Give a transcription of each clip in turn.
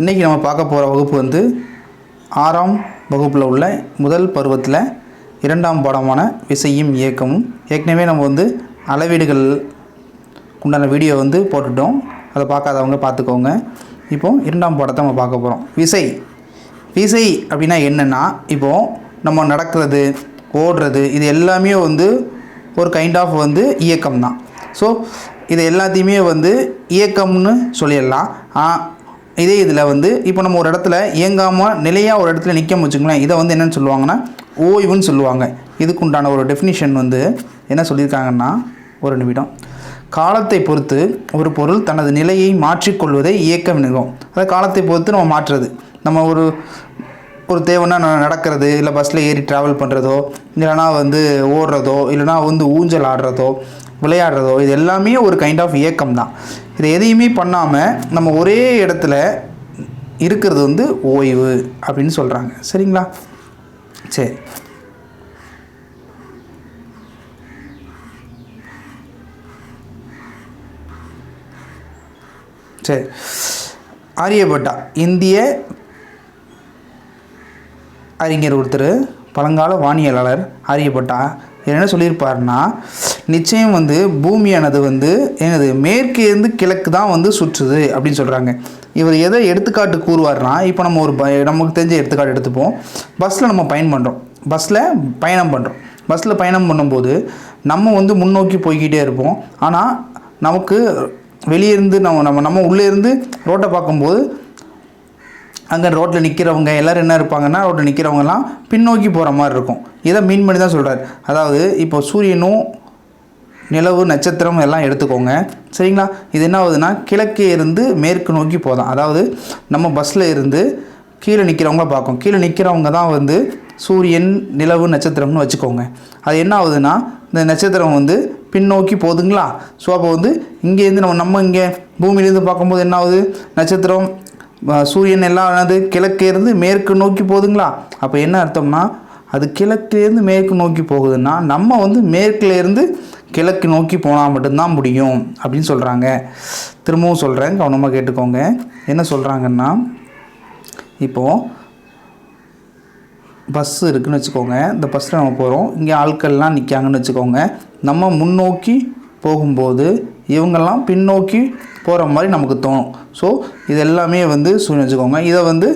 இன்றைக்கி நம்ம பார்க்க போகிற வகுப்பு வந்து ஆறாம் வகுப்பில் உள்ள முதல் பருவத்தில் இரண்டாம் பாடமான விசையும் இயக்கமும். ஏற்கனவே நம்ம வந்து அளவீடுகள் உண்டான வீடியோ வந்து போட்டுட்டோம். அதை பார்க்காதவங்க பார்த்துக்கோங்க. இப்போ இரண்டாம் பாடத்தை நம்ம பார்க்க போகிறோம் விசை. விசை அப்படின்னா என்னென்னா இப்போது நம்ம நடக்கிறது ஓடுறது இது எல்லாமே வந்து ஒரு கைண்ட் ஆஃப் வந்து இயக்கம் தான் ஸோ இது எல்லாத்தையுமே வந்து இயக்கம்னு சொல்லிடலாம். இதே இதில் வந்து இப்போ நம்ம ஒரு இடத்துல இயங்காமல் நிலையாக ஒரு இடத்துல நிற்க வச்சுக்கோங்களேன் இதை வந்து என்னென்னு சொல்லுவாங்கன்னா ஓய்வுன்னு சொல்லுவாங்க. இதுக்கு உண்டான ஒரு டெஃபினிஷன் வந்து என்ன சொல்லியிருக்காங்கன்னா ஒரு நிமிடம். காலத்தை பொறுத்து ஒரு பொருள் தனது நிலையை மாற்றிக்கொள்வதை இயக்கம் என்கிறோம் அதாவது காலத்தை பொறுத்து நம்ம மாற்றுறது. நம்ம ஒரு ஒரு தேவைன்னா நடக்கிறது இல்லை பஸ்ஸில் ஏறி ட்ராவல் பண்ணுறதோ இல்லைனா வந்து ஓடுறதோ இல்லைனா வந்து ஊஞ்சல் ஆடுறதோ விளையாடுறதோ இது எல்லாமே ஒரு கைண்ட் ஆஃப் இயக்கம் தான் இது எதையுமே பண்ணாமல் நம்ம ஒரே இடத்துல இருக்கிறது வந்து ஓய்வு அப்படின்னு சொல்கிறாங்க சரிங்களா? சரி. சரி. ஆரியப்பட்டா இந்திய அறிஞர் ஒருத்தர் பழங்கால வானியலாளர் ஆரியப்பட்டா என்ன சொல்லியிருப்பாருன்னா நிச்சயம் வந்து பூமியானது வந்து என்னது மேற்கேருந்து கிழக்கு தான் வந்து சுற்றுது அப்படின்னு சொல்கிறாங்க இவர் எதை எடுத்துக்காட்டு கூறுவார்னா இப்போ நம்ம ஒரு ப- நமக்கு தெரிஞ்ச எடுத்துக்காட்டு எடுத்துப்போம். பஸ்ஸில் நம்ம பயன் பண்ணுறோம் பஸ்ஸில் பயணம் பண்ணுறோம் பஸ்ஸில் பயணம் பண்ணும்போது நம்ம வந்து முன்னோக்கி போய்கிட்டே இருப்போம். ஆனால் நமக்கு வெளியே இருந்து நம்ம நம்ம நம்ம உள்ளே இருந்து ரோட்டை பார்க்கும்போது அங்கே ரோட்டில் நிற்கிறவங்க எல்லோரும் என்ன இருப்பாங்கன்னா ரோட்டில் நிற்கிறவங்கலாம் பின்னோக்கி போகிற மாதிரி இருக்கும். இதை மீன் பண்ணி தான் சொல்கிறார் அதாவது இப்போ சூரியனும் நிலவு நட்சத்திரம் எல்லாம் எடுத்துக்கோங்க. சரிங்களா? இது என்ன ஆகுதுன்னா கிழக்கே இருந்து மேற்கு நோக்கி போதான். அதாவது நம்ம பஸ்ஸில் இருந்து கீழே நிற்கிறவங்கள பார்க்கும். கீழே நிற்கிறவங்க தான் வந்து சூரியன் நிலவு நட்சத்திரம்னு வச்சுக்கோங்க. அது என்ன ஆகுதுன்னா இந்த நட்சத்திரம் வந்து பின்னோக்கி போகுதுங்களா ஸோ அப்போ வந்து இங்கேருந்து நம்ம நம்ம இங்கே பூமியிலேருந்து பார்க்கும்போது என்ன ஆகுது? நட்சத்திரம் சூரியன் எல்லாம் என்னது கிழக்கேருந்து மேற்கு நோக்கி போகுதுங்களா? அப்போ என்ன அர்த்தம்னா அது கிழக்கிலேருந்து மேற்கு நோக்கி போகுதுன்னா நம்ம வந்து மேற்குல இருந்து கிழக்கு நோக்கி போனால் மட்டும்தான் முடியும் அப்படின்னு சொல்கிறாங்க திரும்பவும் சொல்கிறேன் கவனமாக கேட்டுக்கோங்க. என்ன சொல்கிறாங்கன்னா இப்போது பஸ் இருக்குன்னு வச்சுக்கோங்க. இந்த பஸ்ஸில் நம்ம போகிறோம் இங்கே ஆட்கள்லாம் நிற்காங்கன்னு வச்சுக்கோங்க. நம்ம முன்னோக்கி போகும்போது இவங்கெல்லாம் பின்னோக்கி போகிற மாதிரி நமக்கு தோணும். ஸோ இது எல்லாமே வந்து சூழ்நிலை வச்சுக்கோங்க. இதை வந்து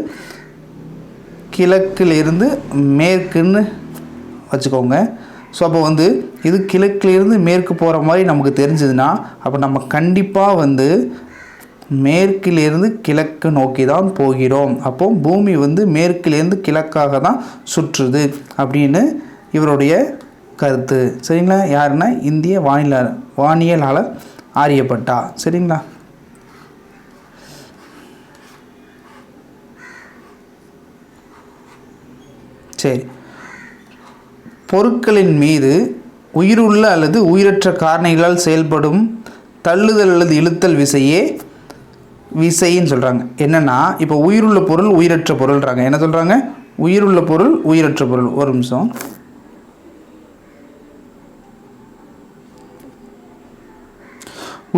கிழக்கிலிருந்து மேற்குன்னு வச்சுக்கோங்க. ஸோ அப்போ வந்து இது கிழக்கிலிருந்து மேற்கு போகிற மாதிரி நமக்கு தெரிஞ்சதுன்னா அப்போ நம்ம கண்டிப்பாக வந்து மேற்கிலிருந்து கிழக்கு நோக்கி தான் போகிறோம். அப்போ பூமி வந்து மேற்கிலிருந்து கிழக்காக தான் சுற்றுது அப்படின்னு இவருடைய கருத்து. சரிங்களா? யாருன்னா? இந்திய வானில வானியலாளர் ஆரியப்பட்டா. சரிங்களா? சரி. பொருட்களின் மீது உயிருள்ள அல்லது உயிரற்ற காரணிகளால் செயல்படும் தள்ளுதல் அல்லது இழுத்தல் விசையே விசைன்னு சொல்கிறாங்க என்னென்னா இப்போ உயிருள்ள பொருள் உயிரற்ற பொருள்ன்றாங்க என்ன சொல்கிறாங்க உயிருள்ள பொருள் உயிரற்ற பொருள். ஒரு நிமிஷம்.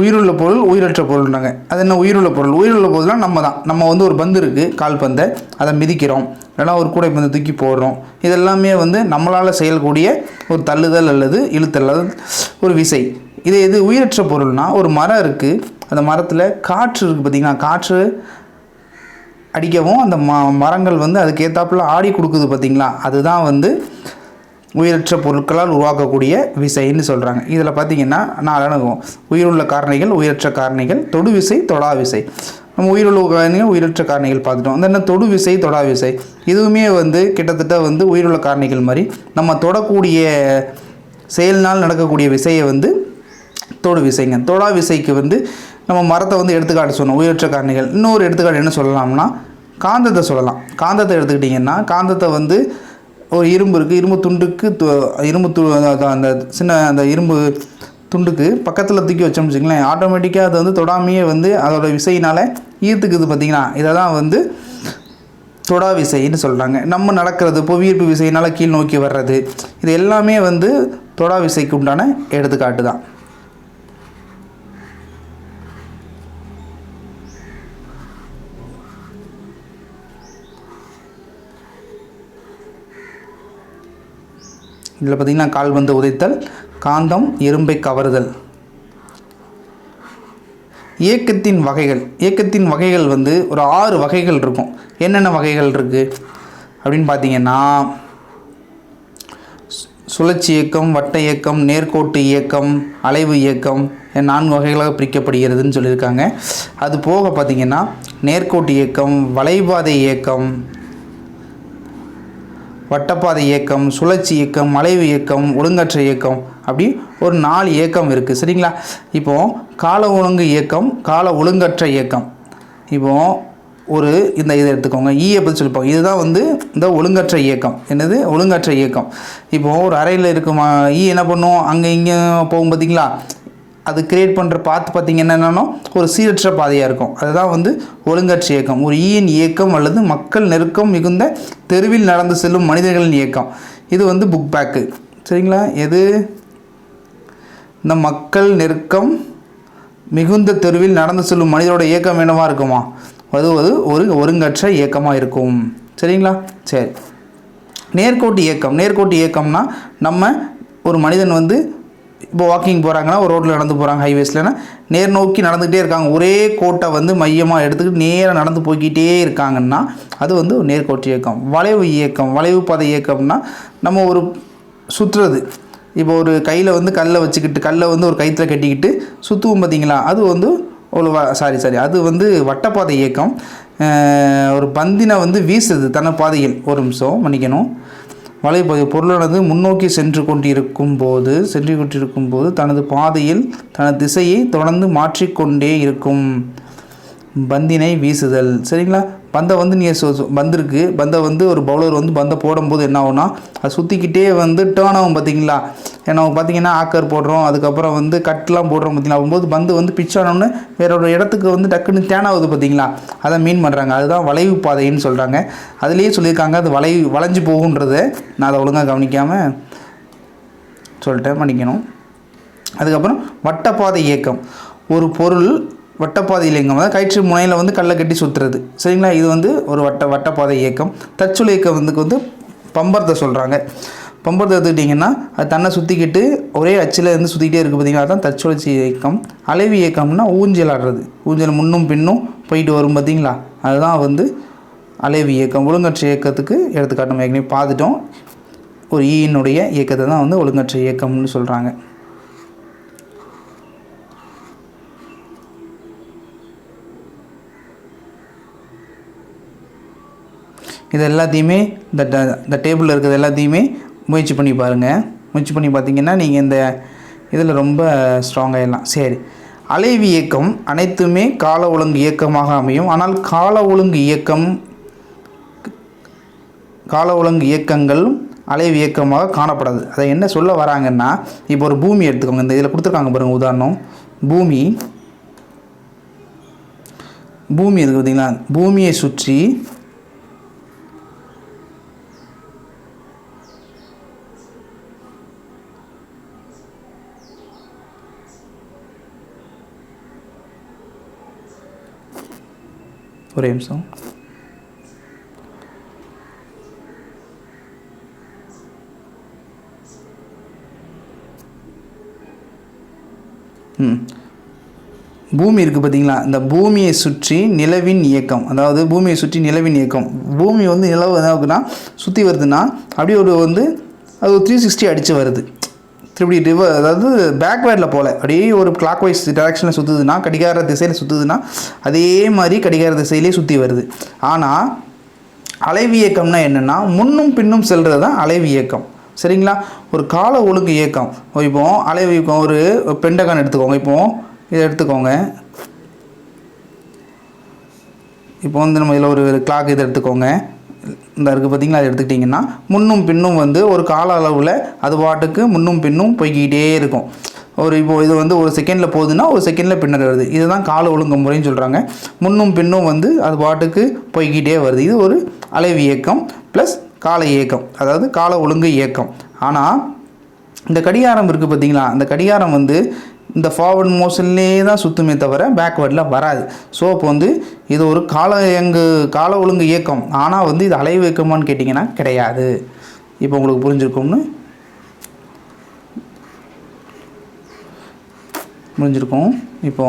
உயிருள்ள பொருள் உயிரற்ற பொருள்னாங்க. அது என்ன உயிருள்ள பொருள்? உயிருள்ள பொருள்னா நம்ம தான் நம்ம வந்து ஒரு பந்து இருக்குது கால்பந்தை அதை மிதிக்கிறோம். இல்லைனா ஒரு கூடை பந்து தூக்கி போடுறோம். இதெல்லாமே வந்து நம்மளால் செயல்கூடிய ஒரு தள்ளுதல் அல்லது இழுத்தல் அல்லது ஒரு விசை. இது இது உயிரற்ற பொருள்னால் ஒரு மரம் இருக்குது அந்த மரத்தில் காற்று இருக்குது பார்த்திங்கன்னா காற்று அடிக்கவும் அந்த ம மரங்கள் வந்து அதுக்கேற்றாப்புல ஆடி கொடுக்குது பார்த்தீங்களா அதுதான் வந்து உயிரற்ற பொருட்களால் உருவாக்கக்கூடிய விசைன்னு சொல்கிறாங்க இதில் பார்த்தீங்கன்னா நாலு அணுகும். உயிருள்ள காரணிகள் உயிரற்ற காரணிகள் தொடு விசை தொடா விசை. நம்ம உயிருள்ள காரணிகள் உயிரற்ற காரணிகள் பார்த்துட்டோம். அந்த என்ன தொடு விசை தொடா விசை? இதுவுமே வந்து கிட்டத்தட்ட வந்து உயிருள்ள காரணிகள் மாதிரி நம்ம தொடக்கூடிய செயல்னால் நடக்கக்கூடிய விசையை வந்து தொடு விசைங்க. தொடா விசைக்கு வந்து நம்ம மரத்தை வந்து எடுத்துக்காட்டு சொன்னோம். உயிரற்ற காரணிகள். இன்னொரு எடுத்துக்காட்டு என்ன சொல்லலாம்னா காந்தத்தை சொல்லலாம். காந்தத்தை எடுத்துக்கிட்டிங்கன்னா காந்தத்தை வந்து ஒரு இரும்பு இருக்குது இரும்பு துண்டுக்கு து- இரும்பு து அந்த- சின்ன அந்த இரும்பு துண்டுக்கு பக்கத்தில் தூக்கி வச்சோம்னு வச்சுங்களேன் ஆட்டோமேட்டிக்காக அது வந்து தொடாமையே வந்து அதோட விசையினால் ஈர்த்துக்குது பார்த்திங்கன்னா இதை தான் வந்து தொடா விசைன்னு சொல்கிறாங்க நம்ம நடக்கிறது புவியீர்ப்பு விசையினால் கீழ் நோக்கி வர்றது இது எல்லாமே வந்து தொடா விசைக்கு உண்டான எடுத்துக்காட்டு தான் இதில் பார்த்திங்கன்னா கால்பந்து உதைத்தல் காந்தம் எறும்பை கவருதல். இயக்கத்தின் வகைகள். இயக்கத்தின் வகைகள் வந்து ஒரு ஆறு வகைகள் இருக்கும். என்னென்ன வகைகள் இருக்குது அப்படின்னு பார்த்தீங்கன்னா சு- சுழற்சி இயக்கம் வட்ட இயக்கம் நேர்கோட்டு இயக்கம் அலைவு இயக்கம் நான்கு வகைகளாக பிரிக்கப்படுகிறதுன்னு சொல்லியிருக்காங்க. அது போக பார்த்தீங்கன்னா நேர்கோட்டு இயக்கம் வளைபாதை இயக்கம் வட்டப்பாதை இயக்கம் சுழற்சி இயக்கம் மலைவு இயக்கம் ஒழுங்கற்ற இயக்கம் அப்படி ஒரு நாலு இயக்கம் இருக்குது சரிங்களா? இப்போது கால ஒழுங்கு இயக்கம் கால ஒழுங்கற்ற இயக்கம். இப்போது ஒரு இந்த இதை எடுத்துக்கோங்க. E ஈயை பற்றி சொல்லிப்பாங்க இதுதான் வந்து இந்த ஒழுங்கற்ற இயக்கம். என்னது? ஒழுங்கற்ற இயக்கம். இப்போது ஒரு அறையில் இருக்குமா? ஈ என்ன பண்ணும்? அங்கே இங்கே போகும் பார்த்தீங்களா அது கிரியேட் பண்ணுற பார்த்து பார்த்தீங்கன்னா என்னென்னா ஒரு சீரற்ற பாதையாக இருக்கும். அதுதான் வந்து ஒழுங்கற்ற இயக்கம். ஒரு ஈயின் இயக்கம் அல்லது மக்கள் நெருக்கம் மிகுந்த தெருவில் நடந்து செல்லும் மனிதர்களின் இயக்கம். இது வந்து புக் பேக்கு சரிங்களா? எது? இந்த மக்கள் நெருக்கம் மிகுந்த தெருவில் நடந்து செல்லும் மனிதரோட இயக்கம் என்னவாக இருக்குமா? அது ஒரு ஒரு ஒருங்கற்ற இயக்கமாக இருக்கும். சரிங்களா? சரி. நேர்கோட்டு இயக்கம். நேர்கோட்டு இயக்கம்னா நம்ம ஒரு மனிதன் வந்து இப்போ வாக்கிங் போகிறாங்கன்னா ஒரு ரோட்டில் நடந்து போகிறாங்க ஹைவேஸ்லன்னா நேர் நோக்கி நடந்துக்கிட்டே இருக்காங்க. ஒரே கோட்டை வந்து மையமாக எடுத்துக்கிட்டு நேராக நடந்து போய்க்கிட்டே இருக்காங்கன்னா அது வந்து ஒரு நேர்கோட்டு இயக்கம். வளைவு இயக்கம் வளைவு பாதை இயக்கம்னா நம்ம ஒரு சுற்றுறது. இப்போ ஒரு கையில் வந்து கல்லை வச்சுக்கிட்டு கல்லை வந்து ஒரு கயிற்றில் கட்டிக்கிட்டு சுற்றுவோம் பார்த்தீங்களா? அது வந்து ஒரு சாரி சாரி அது வந்து வட்டப்பாதை இயக்கம். ஒரு பந்தினை வந்து வீசுது. தன பாதையில் ஒரு நிமிஷம் மன்னிக்கணும். வலைப்பகுதி பொருளானது முன்னோக்கி சென்று கொண்டிருக்கும் போது சென்று கொண்டிருக்கும் போது தனது பாதையில் தனது திசையை தொடர்ந்து மாற்றிக்கொண்டே இருக்கும் பந்தினை வீசுதல். சரிங்களா? பந்தை வந்து நீ வந்திருக்கு பந்தை வந்து ஒரு பவுலர் வந்து பந்தை போடும்போது என்ன ஆகும்னா அது சுற்றிக்கிட்டே வந்து டேர்ன் ஆகும் பார்த்தீங்களா? ஏன்னா பார்த்தீங்கன்னா ஆக்கர் போடுறோம் அதுக்கப்புறம் வந்து கட்லாம் போடுறோம் பார்த்தீங்களா? ஆகும்போது பந்து வந்து பிச் ஆனோன்னு வேற ஒரு இடத்துக்கு வந்து டக்குன்னு டேன் ஆகுது பார்த்தீங்களா? அதை மீன் பண்ணுறாங்க அதுதான் வளைவு பாதைன்னு சொல்கிறாங்க அதுலேயே சொல்லியிருக்காங்க அது வளைவு வளைஞ்சு போகுன்றதை நான் அதை ஒழுங்காக கவனிக்காமல் சொல்லிட்டேன் மன்னிக்கணும். அதுக்கப்புறம் வட்டப்பாதை இயக்கம். ஒரு பொருள் வட்டப்பாதையில் இயக்கம் அதாவது கயிற்று முனையில் வந்து கல்லை கட்டி சுற்றுறது சரிங்களா? இது வந்து ஒரு வட்ட வட்டப்பாதை இயக்கம். தற்சொலை இயக்கம் வந்து வந்து பம்பரத்தை சொல்கிறாங்க பம்பரத்தை எடுத்துக்கிட்டிங்கன்னா அது தன்னை சுற்றிக்கிட்டு ஒரே அச்சில் இருந்து சுற்றிக்கிட்டே இருக்குது பார்த்தீங்களா அதுதான் தற்சுழற்சி இயக்கம். அலைவு இயக்கம்னா ஊஞ்சல் ஆடுறது. ஊஞ்சல் முன்னும் பின்னும் போயிட்டு வரும் பார்த்தீங்களா அதுதான் வந்து அலைவு இயக்கம். ஒழுங்கற்ற இயக்கத்துக்கு எடுத்துக்காட்டு ஏற்கனவே பார்த்துட்டோம். ஒரு ஈயினுடைய இயக்கத்தை தான் வந்து ஒழுங்கற்ற இயக்கம்னு சொல்கிறாங்க இது எல்லாத்தையுமே இந்த ட- இந்த டேபிளில் இருக்கிறது எல்லாத்தையுமே முயற்சி பண்ணி பாருங்கள் முயற்சி பண்ணி பார்த்தீங்கன்னா நீங்கள் இந்த இதில் ரொம்ப ஸ்ட்ராங்காகிடலாம் சரி. அலைவி இயக்கம் அனைத்துமே கால ஒழுங்கு இயக்கமாக அமையும். ஆனால் கால ஒழுங்கு இயக்கம் கால ஒழுங்கு இயக்கங்கள் அலைவு இயக்கமாக காணப்படாது. அதை என்ன சொல்ல வராங்கன்னா இப்போ ஒரு பூமி எடுத்துக்கோங்க. இந்த இதில் கொடுத்துருக்காங்க பாருங்கள் உதாரணம். பூமி பூமி இருக்குது பார்த்தீங்களா? பூமியை சுற்றி ஒரே நிமிஷம். ம். பூமி இருக்குது பார்த்தீங்களா? இந்த பூமியை சுற்றி நிலவின் இயக்கம். அதாவது பூமியை சுற்றி நிலவின் இயக்கம். பூமி வந்து நிலவு என்ன ஆகுதுன்னா சுற்றி வருதுன்னா அப்படியே ஒரு வந்து அது ஒரு த்ரீ சிக்ஸ்டி அடித்து வருது. திருப்பி ரிவ அதாவது பேக்வேர்டில் போகல அப்படியே ஒரு கிளாக் வைஸ் டேரக்ஷனில் சுற்றுதுன்னா கடிகார திசையில் சுற்றுதுன்னா அதே மாதிரி கடிகார திசையிலே சுற்றி வருது. ஆனால் அலைவு இயக்கம்னா என்னென்னா முன்னும் பின்னும் செல்கிறது தான் அலைவு இயக்கம் சரிங்களா? ஒரு கால ஒழுங்கு இயக்கம். இப்போ அலைவு இயக்கம் ஒரு பெண்டகான் எடுத்துக்கோங்க. இப்போ இதை எடுத்துக்கோங்க. இப்போ வந்து நம்ம இதில் ஒரு கிளாக் இதை எடுத்துக்கோங்க. இந்த இருக்குது பார்த்திங்களா அதை எடுத்துக்கிட்டிங்கன்னா முன்னும் பின்னும் வந்து ஒரு கால அளவில் அது பாட்டுக்கு முன்னும் பின்னும் போய்கிட்டே இருக்கும். ஒரு இப்போ இது வந்து ஒரு செகண்டில் போகுதுன்னா ஒரு செகண்டில் பின்னர் வருது. இதுதான் கால ஒழுங்கு முறைன்னு சொல்கிறாங்க முன்னும் பின்னும் வந்து அது பாட்டுக்கு போய்கிட்டே வருது. இது ஒரு அலைவு இயக்கம் ப்ளஸ் கால இயக்கம். அதாவது கால ஒழுங்கு இயக்கம். ஆனால் இந்த கடிகாரம் இருக்குது பார்த்தீங்களா அந்த கடிகாரம் வந்து இந்த ஃபார்வர்ட் மோஷன்லேயே தான் சுத்துமே தவிர பேக்வேர்டில் வராது. ஸோ அப்போ வந்து இது ஒரு கால எங்கு கால ஒழுங்கு இயக்கம். ஆனால் வந்து இது அலைவு இயக்கமானு கேட்டிங்கன்னா கிடையாது. இப்போ உங்களுக்கு புரிஞ்சிருக்கும்னு? புரிஞ்சிருக்கும். இப்போ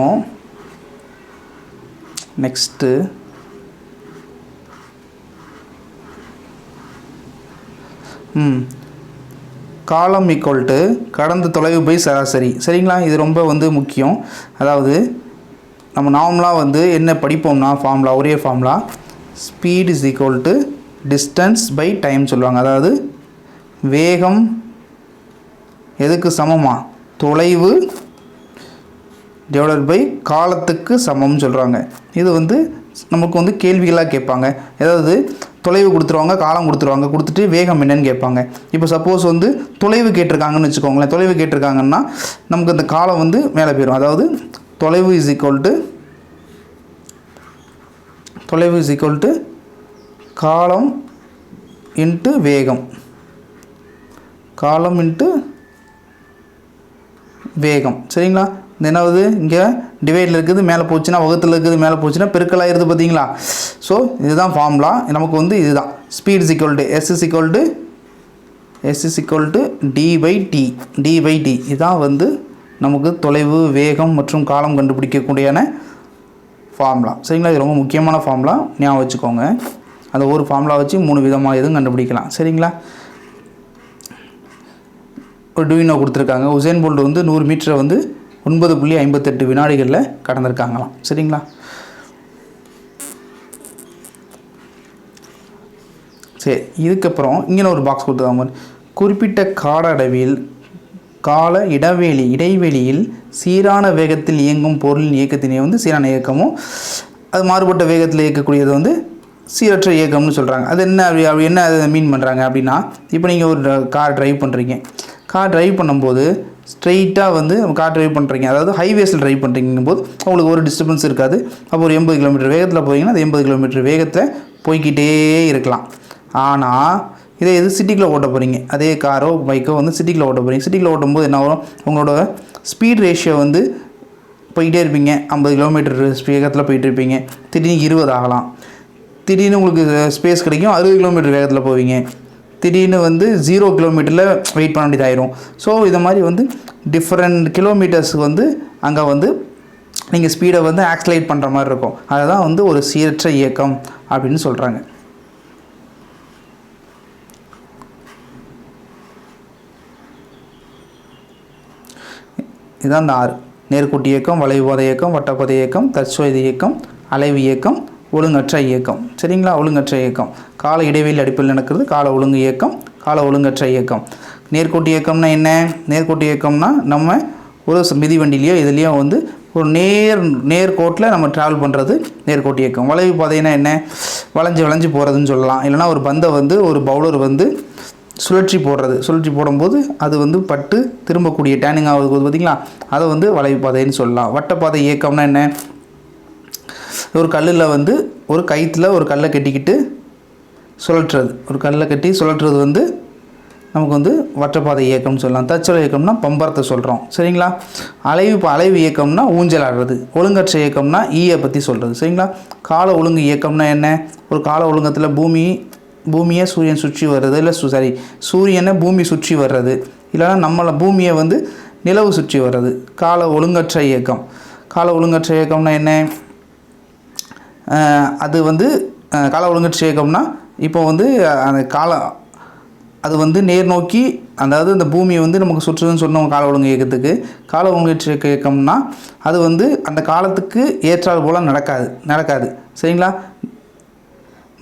நெக்ஸ்ட்டு ம். காலம் ஈக்குவல் டு கடந்த தொலைவு பை சராசரி. சரிங்களா? இது ரொம்ப வந்து முக்கியம். அதாவது நம்ம நார்மலாக வந்து என்ன படிப்போம்னா ஃபார்முலா ஒரே formula speed is equal to distance by time சொல்லுவாங்க. அதாவது வேகம் எதுக்கு சமமாக தொலைவு டிவைடட் பை காலத்துக்கு சமம்னு சொல்கிறாங்க இது வந்து நமக்கு வந்து கேள்விகளாக கேட்பாங்க. ஏதாவது தொலைவு கொடுத்துருவாங்க காலம் கொடுத்துருவாங்க. கொடுத்துட்டு வேகம் என்னன்னு கேட்பாங்க. இப்போ சப்போஸ் வந்து தொலைவு கேட்டிருக்காங்கன்னு வச்சுக்கோங்களேன். தொலைவு கேட்டிருக்காங்கன்னா நமக்கு அந்த காலம் வந்து மேலே போயிடும் அதாவது தொலைவு இஸ் ஈக்குவல் டு தொலைவு இஸ் ஈக்குவல் டு காலம் இன்ட்டு வேகம். காலம் இன்ட்டு வேகம். சரிங்களா? என்னாவது? இங்கே டிவைடில் இருக்குது மேலே போச்சுன்னா வகுத்தில் இருக்குது மேலே போச்சுன்னா பெருக்கலாயிருது பார்த்தீங்களா? ஸோ இதுதான் ஃபார்முலா நமக்கு வந்து இதுதான். Speed equal to S is to S is to T by T T by T வந்து நமக்கு தொலைவு வேகம் மற்றும் காலம் கண்டுபிடிக்கக்கூடியான ஃபார்முலா சரிங்களா? இது ரொம்ப முக்கியமான ஃபார்முலா ஞாபகம் வச்சுக்கோங்க. அந்த ஒரு ஃபார்முலா வச்சு மூணு விதமாக எதுவும் கண்டுபிடிக்கலாம். சரிங்களா? ஒரு டூயினோ கொடுத்துருக்காங்க. உசேன் போல்ட் வந்து நூறு மீட்டரை வந்து ஒன்பது புள்ளி ஐம்பத்தெட்டு வினாடிகளில் கடந்திருக்காங்களாம். சரிங்களா? சரி இதுக்கப்புறம் இங்கே ஒரு பாக்ஸ் கொடுத்துருக்காங்க குறிப்பிட்ட கால அளவில் கால இடைவெளி இடைவெளியில் சீரான வேகத்தில் இயங்கும் பொருளின் இயக்கத்தினை வந்து சீரான இயக்கமும் அது மாறுபட்ட வேகத்தில் இயக்கக்கூடியது வந்து சீரற்ற இயக்கம்னு சொல்கிறாங்க அது என்ன அப்படி அப்படி என்ன அதை மீன் பண்ணுறாங்க அப்படின்னா இப்போ நீங்கள் ஒரு கார் டிரைவ் பண்ணுறீங்க கார் டிரைவ் பண்ணும்போது ஸ்ட்ரெயிட்டாக வந்து கார் ட்ரைவ் பண்ணுறீங்க அதாவது ஹைவேஸில் ட்ரைவ் பண்ணுறீங்கும் போது உங்களுக்கு ஒரு டிஸ்டர்பன்ஸ் இருக்காது. அப்போ ஒரு எண்பது கிலோமீட்டர் வேகத்தில் போகிறீங்கன்னா அது எண்பது கிலோமீட்டர் வேகத்தில் போய்க்கிட்டே இருக்கலாம். ஆனால் இதே இது சிட்டிக்குள்ளே ஓட்ட போகிறீங்க அதே காரோ பைக்கோ வந்து சிட்டிக்குள்ளே ஓட்ட போகிறீங்க சிட்டிக்குள்ளே ஓட்டும்போது என்ன வரும் உங்களோட ஸ்பீட் ரேஷியோ வந்து போயிட்டே இருப்பீங்க. ஐம்பது கிலோமீட்டர் வேகத்தில் போயிட்டு இருப்பீங்க. திடீர்னு இருபது ஆகலாம். திடீர்னு உங்களுக்கு ஸ்பேஸ் கிடைக்கும். அறுபது கிலோமீட்டர் வேகத்தில் போவீங்க. திடீர்னு வந்து ஜீரோ கிலோமீட்டரில் வெயிட் பண்ண வேண்டியதாயிரும் ஸோ இது மாதிரி வந்து டிஃப்ரெண்ட் கிலோமீட்டர்ஸ்க்கு வந்து அங்கே வந்து நீங்கள் ஸ்பீடை வந்து ஆக்சலேட் பண்ணுற மாதிரி இருக்கும். அதுதான் வந்து ஒரு சீரற்ற இயக்கம் அப்படின்னு சொல்கிறாங்க இதுதான் இந்த ஆறு. நேர்கோட்டு இயக்கம் வளைவுபாத இயக்கம் வட்டப்பாத இயக்கம் தற்சோத இயக்கம் அலைவு இயக்கம் ஒழுங்கற்ற இயக்கம். சரிங்களா? ஒழுங்கற்ற இயக்கம். கால இடைவெளி அடிப்பில் நடக்கிறது கால ஒழுங்கு இயக்கம் கால ஒழுங்கற்ற இயக்கம். நேர்கோட்டு இயக்கம்னா என்ன? நேர்கோட்டு இயக்கம்னா நம்ம ஒரு ச- மிதிவண்டிலையோ இதுலேயோ வந்து ஒரு நேர் நேர்கோட்டில் நம்ம ட்ராவல் பண்ணுறது நேர்கோட்டு இயக்கம். வளைவு பாதைனா என்ன? வளைஞ்சு வளைஞ்சு போகிறதுன்னு சொல்லலாம். இல்லைனா ஒரு பந்தை வந்து ஒரு பவுலர் வந்து சுழற்சி போடுறது. சுழற்சி போடும்போது அது வந்து பட்டு திரும்பக்கூடிய டேனிங் ஆகுது பார்த்தீங்களா அதை வந்து வளைவு பாதைன்னு சொல்லலாம். வட்டப்பாதை இயக்கம்னா என்ன? ஒரு கல்லில் வந்து ஒரு கயிற்றுல ஒரு கல்லை கட்டிக்கிட்டு சுழற்றுறது. ஒரு கல்லை கட்டி சுழற்றுறது வந்து நமக்கு வந்து வட்டப்பாதை இயக்கம்னு சொல்லலாம். தச்சொலை இயக்கம்னா பம்பரத்தை சொல்கிறோம் சரிங்களா? அலைவு அலைவு இயக்கம்னா ஊஞ்சல் ஆடுறது ஒழுங்கற்ற இயக்கம்னா ஈயை பற்றி சொல்கிறது சரிங்களா? கால ஒழுங்கு இயக்கம்னா என்ன? ஒரு கால ஒழுங்கத்தில் பூமி பூமியை சூரியன் சுற்றி வர்றது. இல்லை சாரி சூரியனை பூமி சுற்றி வர்றது. இல்லைன்னா நம்மளை பூமியை வந்து நிலவு சுற்றி வர்றது. கால ஒழுங்கற்ற இயக்கம். கால ஒழுங்கற்ற இயக்கம்னா என்ன? அது வந்து கால ஒழுங்கற்ற இயக்கம்னா இப்போ வந்து அந்த காலம் அது வந்து நேர் நோக்கி அதாவது இந்த பூமியை வந்து நமக்கு சுற்றுதுன்னு சொன்னோம் கால ஒழுங்கு இயக்கத்துக்கு. கால ஒழுங்கற்ற இயக்க இயக்கம்னா அது வந்து அந்த காலத்துக்கு ஏற்றால் போல் நடக்காது நடக்காது. சரிங்களா?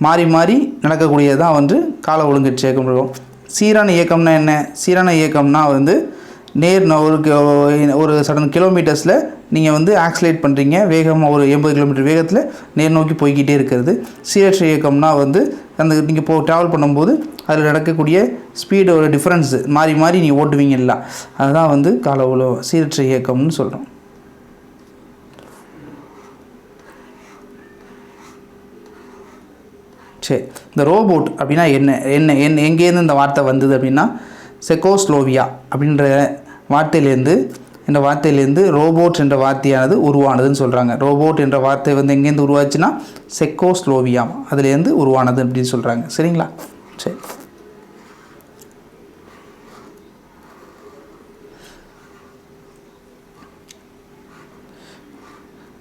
மாறி மாறி நடக்கக்கூடியது தான் வந்து கால ஒழுங்கற்ற இயக்கம் இருக்கும். சீரான இயக்கம்னா என்ன? சீரான இயக்கம்னா வந்து நேர் ந- ஒரு ஒரு சடன் கிலோமீட்டர்ஸில் நீங்கள் வந்து ஆக்சிலேட் பண்ணுறீங்க வேகமாக ஒரு எண்பது கிலோமீட்டர் வேகத்தில் நேர் நோக்கி போய்கிட்டே இருக்கிறது. சீரற்ற இயக்கம்னா வந்து அந்த நீங்கள் போ ட்ராவல் பண்ணும்போது அதில் நடக்கக்கூடிய ஸ்பீடோட டிஃப்ரென்ஸு மாறி மாறி நீ ஓட்டுவீங்க இல்லை அதுதான் வந்து கால உழவு சீரற்ற இயக்கம்னு சொல்கிறோம் சரி இந்த ரோபோட் அப்படின்னா என்ன? என்ன என் எங்கேருந்து இந்த வார்த்தை வந்தது அப்படின்னா செக்கோஸ்லோவியா அப்படின்ற வார்த்தையிலேருந்து என்ற வார்த்தையிலேருந்து ரோபோட் என்ற வார்த்தையானது உருவானதுன்னு சொல்கிறாங்க ரோபோட் என்ற வார்த்தை வந்து எங்கேருந்து உருவாச்சுன்னா செக்கோஸ்லோவியா அதுலேருந்து உருவானது அப்படின்னு சொல்கிறாங்க சரிங்களா? சரி.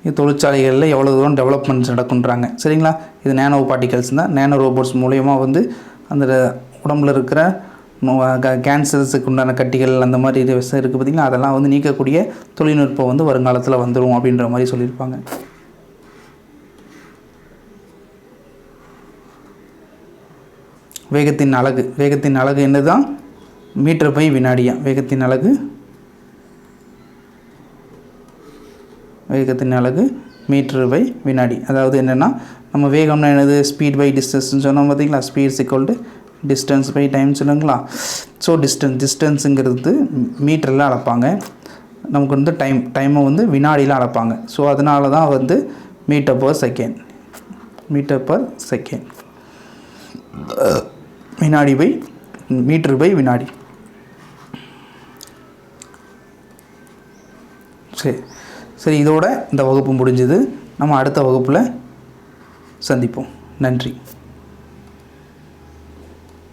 இது தொழிற்சாலைகளில் எவ்வளோ தூரம் டெவலப்மெண்ட்ஸ் நடக்குன்றாங்க. சரிங்களா? இது நேனோ பார்ட்டிகல்ஸ் தான். நேனோ ரோபோட்ஸ் மூலயமா வந்து அந்த உடம்புல இருக்கிற கேன்சர்ஸுக்கு உண்டான கட்டிகள் அந்த மாதிரி இது இருக்குது பார்த்திங்கன்னா அதெல்லாம் வந்து நீக்கக்கூடிய தொழில்நுட்பம் வந்து வருங்காலத்தில் வந்துடும் அப்படின்ற மாதிரி சொல்லியிருப்பாங்க. வேகத்தின் அழகு. வேகத்தின் அலகு என்னதான் மீட்டர் பை வினாடியா? வேகத்தின் அழகு. வேகத்தின் அழகு மீட்டர் பை வினாடி. அதாவது என்னென்னா நம்ம வேகம்னா என்னது? ஸ்பீட் பை டிஸ்டன்ஸ்னு சொன்னோம் பார்த்தீங்களா speed equal to distance by time சொல்லுங்களா? ஸோ டிஸ்டன்ஸ் டிஸ்டன்ஸுங்கிறது மீட்டரில் அளப்பாங்க. நமக்கு வந்து டைம் டைமை வந்து வினாடியில் அளப்பாங்க. ஸோ அதனால தான் வந்து metre per second metre per second வினாடி பை மீட்டர் பை வினாடி. சரி. சரி இதோட இந்த வகுப்பு முடிஞ்சது. நம்ம அடுத்த வகுப்பில் சந்திப்போம். நன்றி.